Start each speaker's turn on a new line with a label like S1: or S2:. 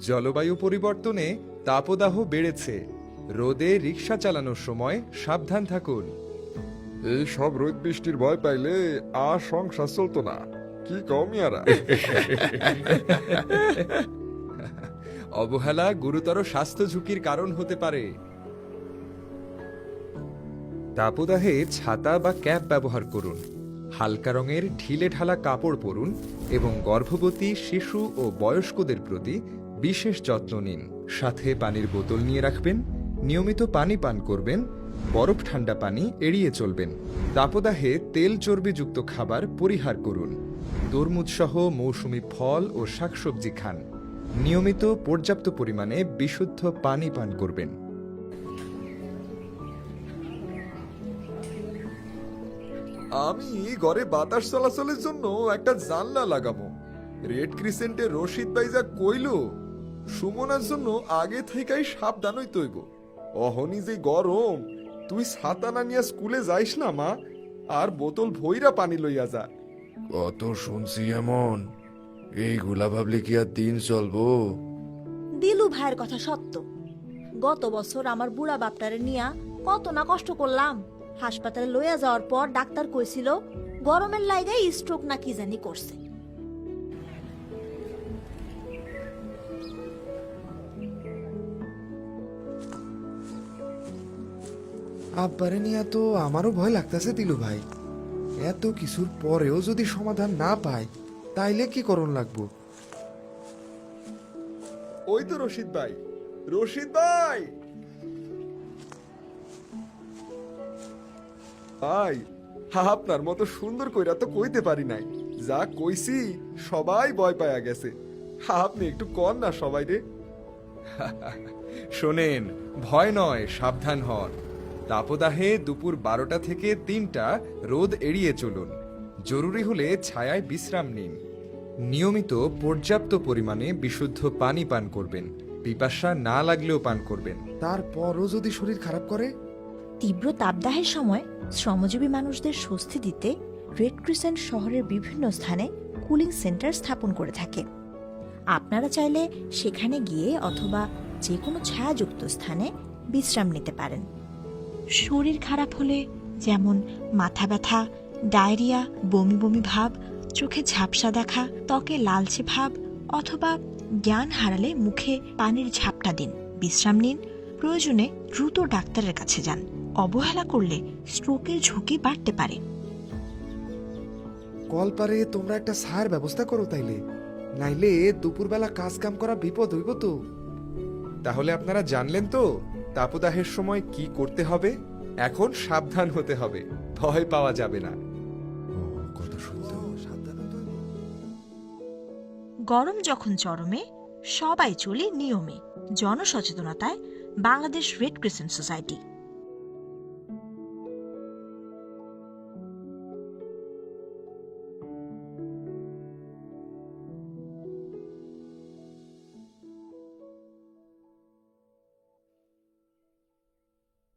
S1: জলবায়ু পরিবর্তনে তাপদাহ বেড়েছে। রোদে রিক্সা চালানোর সময় সাবধান থাকুন।
S2: এই সব রোদ বৃষ্টির ভয় পাইলে আর সংসার চলতো না। কি কমিয়ারা
S1: অবহেলা গুরুতর স্বাস্থ্য ঝুঁকির কারণ হতে পারে। তাপদাহে ছাতা বা ক্যাপ ব্যবহার করুন। হালকা রঙের ঢিলে ঢালা কাপড় পরুন এবং গর্ভবতী, শিশু ও বয়স্কদের প্রতি বিশেষ যত্ন নিন। সাথে পানির বোতল নিয়ে রাখবেন, নিয়মিত পানি পান করবেন, বরফ ঠান্ডা পানি এড়িয়ে চলবেন। তাপদাহে তেল চর্বিযুক্ত খাবার পরিহার করুন। তরমুজ সহ মৌসুমি ফল ও শাকসবজি খান। নিয়মিত পর্যাপ্ত পরিমাণে বিশুদ্ধ পানি পান করবেন।
S2: আমি ঘরে বাতাস চলাচলের জন্য একটা জানলা লাগাবো। রেড ক্রিসেন্টে রশিদ ভাই যা কইল সুমনার জন্য আগে থেকেই সাবধান হইতে হইব অহনি যে গরম তুই ছাতা না নিয়ে স্কুলে যাইস না মা আর বোতল ভইরা পানি লইয়া যা।
S3: কত শুনছি এমন এই গুলা ভাবলে কি আর দিন চলবো?
S4: দিলু ভাইয়ের কথা সত্য। গত বছর আমার বুড়া বাপটারে নিয়া কত না কষ্ট করলাম। হাসপাতালে লইয়া যাওয়ার পর ডাক্তার কইছিল গরমের লাইগাই স্ট্রোক না কি জানি করছে।
S5: আব্বারে নিয়ে তো আমারও ভয় লাগতেছে দিলু ভাই। এত কিছুর পরেও যদি সমাধান না পায় তাইলে কি করণ লাগবো?
S2: ওই তো রশিদ ভাই। রশিদ ভাই! ভাই আপনার মতো সুন্দর কইরা তো কইতে পারি নাই। যা কইছি সবাই ভয় পায়া গেছে। আপনি একটু কর না সবাই রে।
S1: শোনেন ভয় নয় সাবধান হন। তাপদাহে দুপুর বারোটা থেকে তিনটা রোদ এড়িয়ে চলুন। জরুরি হলে ছায়ায় বিশ্রাম নিন। নিয়মিত পর্যাপ্ত পরিমাণে বিশুদ্ধ পানি পান করবেন। পিপাসা না লাগলেও পান করবেন।
S5: তারপরও যদি শরীর খারাপ করে?
S4: তীব্র তাপদাহের সময় শ্রমজীবী মানুষদের স্বস্তি দিতে রেড ক্রিসেন্ট শহরের বিভিন্ন স্থানে কুলিং সেন্টার স্থাপন করে থাকে। আপনারা চাইলে সেখানে গিয়ে অথবা যে কোনো ছায়াযুক্ত স্থানে বিশ্রাম নিতে পারেন। শরীর খারাপ হলে যেমন মাথা ব্যথা, ডায়রিয়া, বমি বমি ভাব, চোখে ঝাপসা দেখা, ত্বকে লালচে ভাব অথবা জ্ঞান হারালে মুখে পানির ঝাপটা দিন। বিশ্রাম নিন। প্রয়োজনে দ্রুত ডাক্তারের কাছে যান। অবহেলা করলে স্ট্রোকের ঝুঁকি বাড়তে পারে।
S5: কল পারে তোমরা একটা সার ব্যবস্থা করো তাইলে। নাইলে দুপুরবেলা কাজ কাম করা বিপদ হইব তো।
S1: তাহলে আপনারা জানলেন তো তাপদাহের সময় কি করতে হবে? এখন সাবধান হতে হবে ভয় পাওয়া যাবে না।
S4: গরম যখন চরমে সবাই চলে নিয়মে। জনসচেতনতায় বাংলাদেশ রেড ক্রিসেন্ট সোসাইটি